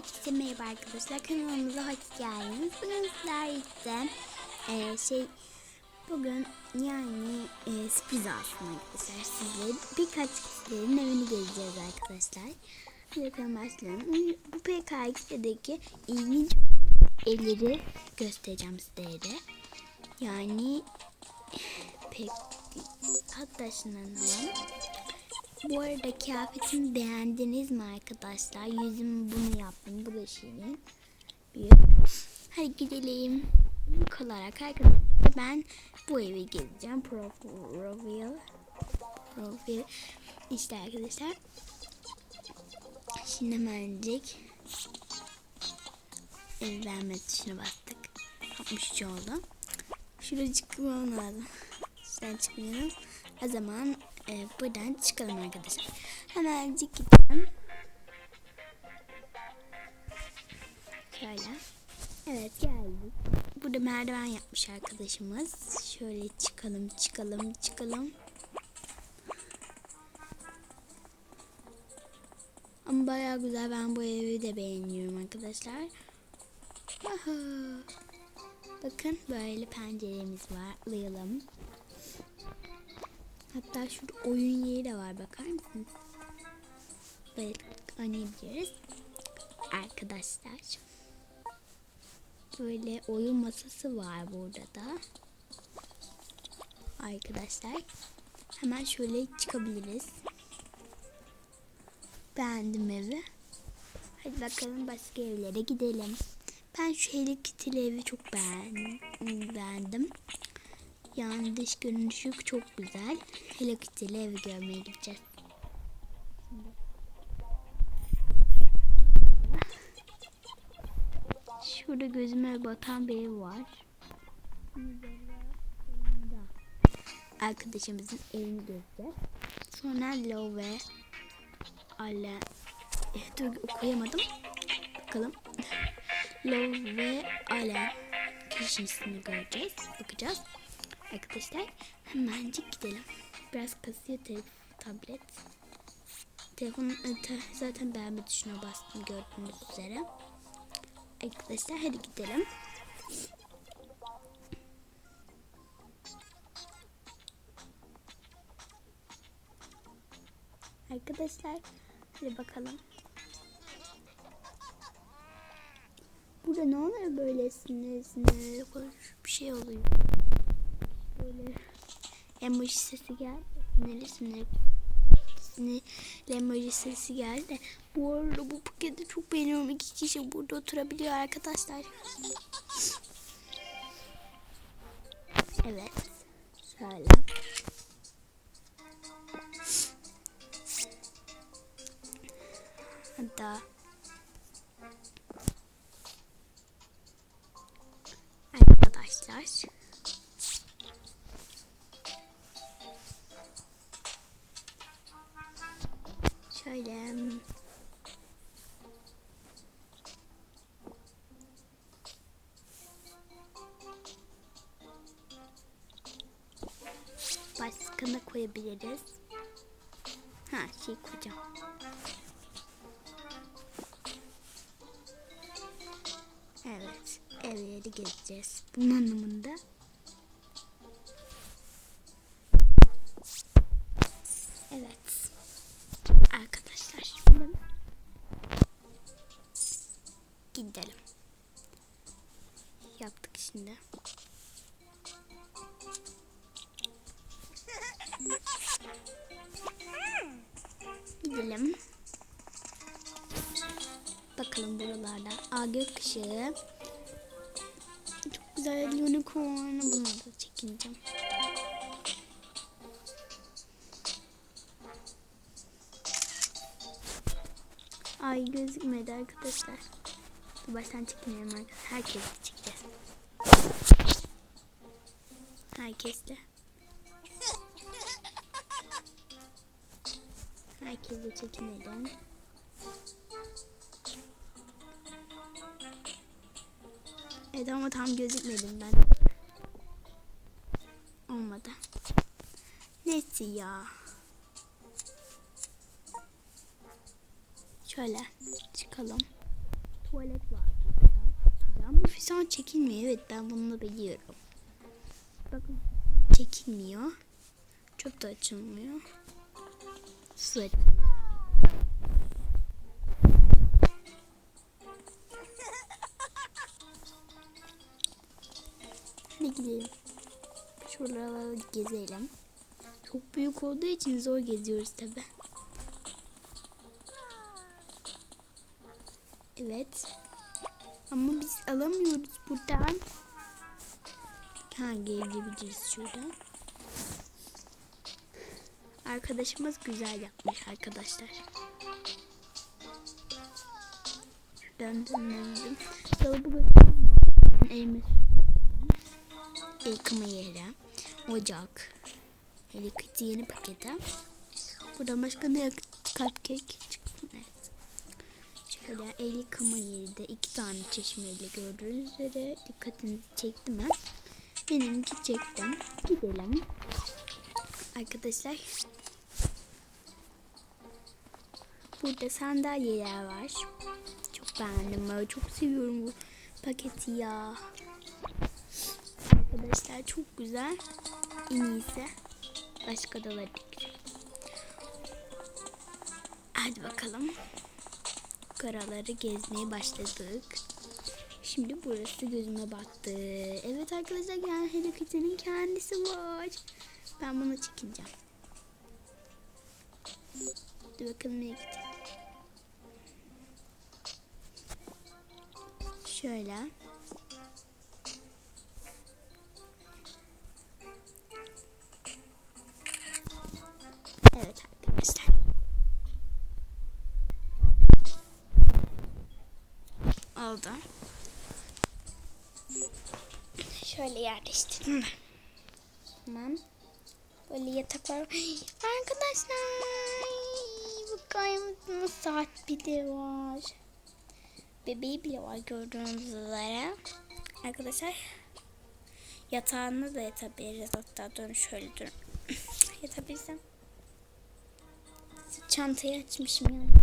Herkese merhaba arkadaşlar. Kanalımıza hoş geldiniz. Bugün sizlerle e, şey bugün yani e, sürpriz aslında arkadaşlar. Sizle birkaç kişilerin evini gezeceğiz arkadaşlar. Hadi bakalım başlayalım. Bu PKX'deki ilginç evleri göstereceğim sizlere. Yani pek hatta şundan alalım. Bu arada kıyafetimi beğendiniz mi arkadaşlar? Yüzümü bunu yaptım. Bu da. Bir. Hadi gidelim. İlk olarak arkadaşlar ben bu evi gezeceğim. Profil. Profil. İşte arkadaşlar. Şimdi hemencik ev verme tuşuna bastık. 63 oldu. Şuraya çıkmam lazım. Şuradan çıkmıyorum. O zaman e, buradan çıkalım arkadaşlar. Hemencik gidelim. Şöyle. Evet geldik. Burada merdiven yapmış arkadaşımız. Şöyle çıkalım çıkalım çıkalım. Ama baya güzel. Ben bu evi de beğeniyorum arkadaşlar. Aha. Bakın böyle penceremiz var. Layalım. Hatta şurada oyun yeri de var bakar mısınız? Böyle oynayabiliriz. Arkadaşlar. Böyle oyun masası var burada da. Arkadaşlar. Hemen şöyle çıkabiliriz. Beğendim evi. Hadi bakalım başka evlere gidelim. Ben şu Hello evi çok beğendim. Yani dış görünüşü çok güzel. Hello Kitty'li evi görmeye gideceğiz. Şurada gözüme batan bir ev var. Arkadaşımızın evini göreceğiz. Sonra Lo ve Ale eh, dur okuyamadım. Bakalım. Lo ve Ale kişisini göreceğiz. Bakacağız. Arkadaşlar hemencik gidelim. Biraz kasıyor telefon, tablet. Telefon e, te, zaten beğenme tuşuna bastım gördüğünüz üzere. Arkadaşlar hadi gidelim. Arkadaşlar hadi bakalım. Burada ne oluyor böyle sinir sinir bir şey oluyor. Böyle emoji sesi geldi. Sinirli emoji sesi geldi. Bu arada bu paketi çok beğeniyorum. İki kişi burada oturabiliyor arkadaşlar. Evet. Şöyle. Hatta arkadaşlar başka ne koyabiliriz? Ha şey koyacağım. Evet, evleri gezeceğiz. Bunun anlamında. Aa gökkuşağı. Çok güzel unicorn. Bunu da çekineceğim. Ay gözükmedi arkadaşlar. Dur baştan çekmeyelim arkadaşlar. Herkes çekeceğiz. Herkesle. Herkesle çekinelim. Evet ama tam gözükmedim ben. Olmadı. Neyse ya. Şöyle çıkalım. tuvalet var. Bu fisan çekilmiyor. Evet ben bunu biliyorum. Bakın çekilmiyor. Çöp de açılmıyor. Su açılmıyor. Gidelim. Şuraları gezelim. Çok büyük olduğu için zor geziyoruz tabi. Evet. Ama biz alamıyoruz buradan. Ha gelebiliriz şuradan. Arkadaşımız güzel yapmış arkadaşlar. Şuradan döndüm. Dolabı göstereyim. Elimi yıkama yeri, ocak, elektrikli yeni paketi. Burada başka ne cupcake çıktı. Evet. Şöyle el yıkama yeri de iki tane çeşmeyle gördüğünüz üzere dikkatinizi çekti mi? Benimki çektim. Gidelim. Arkadaşlar. Burada sandalyeler var. Çok beğendim. Ben çok seviyorum bu paketi ya. Arkadaşlar çok güzel. En iyisi başka da var. Hadi bakalım. Karaları gezmeye başladık. Şimdi burası gözüme battı. Evet arkadaşlar yani Hello Kitty'nin kendisi var. Ben bunu çekeceğim. Hadi bakalım nereye gitti. Şöyle. Oldu. Şöyle yerleştirdim. Tamam. Böyle yatak var. Arkadaşlar. Bakar mısınız? Saat bir de var. Bebeği bile var gördüğünüz üzere. Arkadaşlar. Yatağında da yatabiliriz. Hatta dön şöyle durun. Yatabilirsem. Çantayı açmışım ya.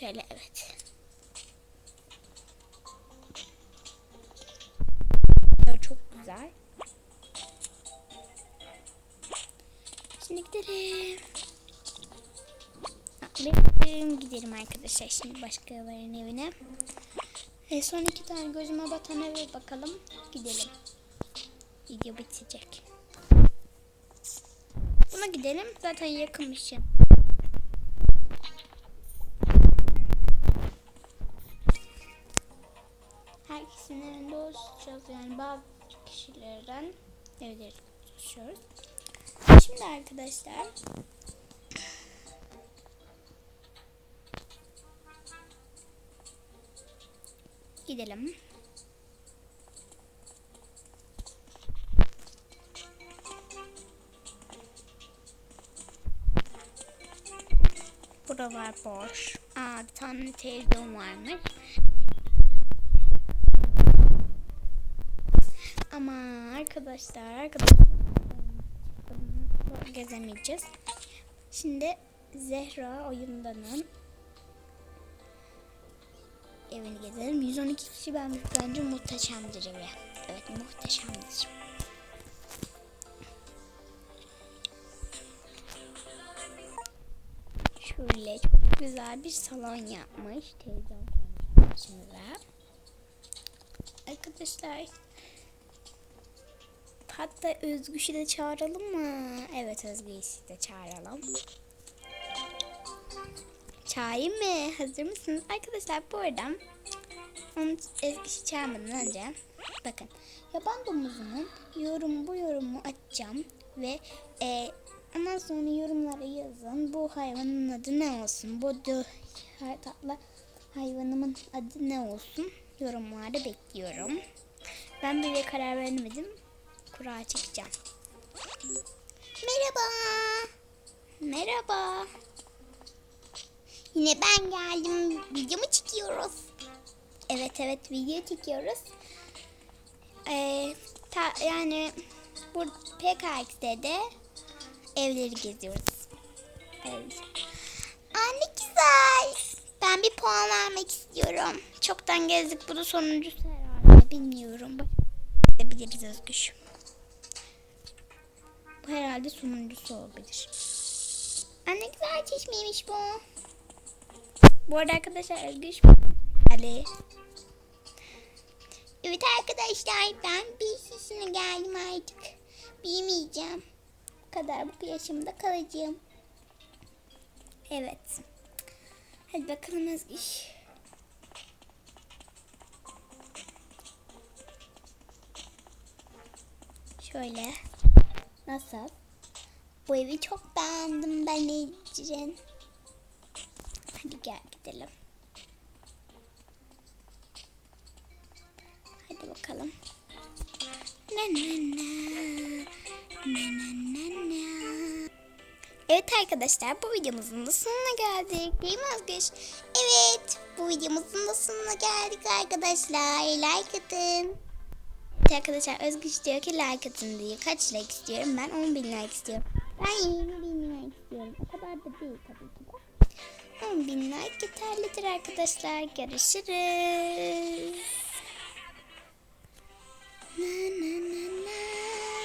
Şöyle evet. Çok güzel. Şimdi gidelim. Bekleyelim gidelim arkadaşlar şimdi başkalarının evine. E, son iki tane gözüme batan eve bakalım. Gidelim. Video bitecek. Buna gidelim. Zaten yakınmış ya. Herkesin evinde oluşacağız. Yani bazı kişilerden evleri oluşuyoruz. Şimdi arkadaşlar gidelim. Buralar boş. Aa, bir tane televizyon varmış. Ama arkadaşlar, arkadaşlar gezemeyeceğiz. Şimdi Zehra oyundanın evini gezelim. 112 kişi ben bence muhteşemdir evi. Evet muhteşemdir. Şöyle çok güzel bir salon yapmış. Koymuş başımıza. Arkadaşlar hatta Özgüş'ü de çağıralım mı? Evet Özgüş'ü de çağıralım. Çağırayım mı? Hazır mısınız? Arkadaşlar bu arada onu Özgüş'ü çağırmadan önce bakın yaban domuzunun yorum bu yorumu açacağım ve e, ondan sonra yorumlara yazın bu hayvanın adı ne olsun? Bu tatlı hayvanımın adı ne olsun? Yorumlarda bekliyorum. Ben bile karar veremedim. Kura çekeceğim. Merhaba. Merhaba. Yine ben geldim. Video mu çekiyoruz? Evet evet video çekiyoruz. Ee, ta, yani bu PKX'de de evleri geziyoruz. Evet. Aa, güzel. puan vermek istiyorum. Çoktan gezdik. Bu da sonuncusu herhalde. Bilmiyorum. Biliriz Özgür. Herhalde sonuncusu olabilir. Anne güzel çeşmeymiş bu. Bu arada arkadaşlar Özgür Ali. Evet arkadaşlar ben bir yaşına geldim artık. Büyümeyeceğim. Bu kadar bu yaşımda kalacağım. Evet. Hadi bakalım Özgür. Şöyle. Nasıl? Bu evi çok beğendim ben Ecrin. Hadi gel gidelim. Hadi bakalım. Na na na. Na na na na. Evet arkadaşlar bu videomuzun da sonuna geldik. Değil mi Özgür? Evet bu videomuzun da sonuna geldik arkadaşlar. Like atın. Evet arkadaşlar Özgür diyor ki like atın diye. Kaç like istiyorum? Ben 10 bin like istiyorum. Ben 20 bin like istiyorum. O kadar da değil tabii ki de. 10 bin like yeterlidir arkadaşlar. Görüşürüz. Na na na na.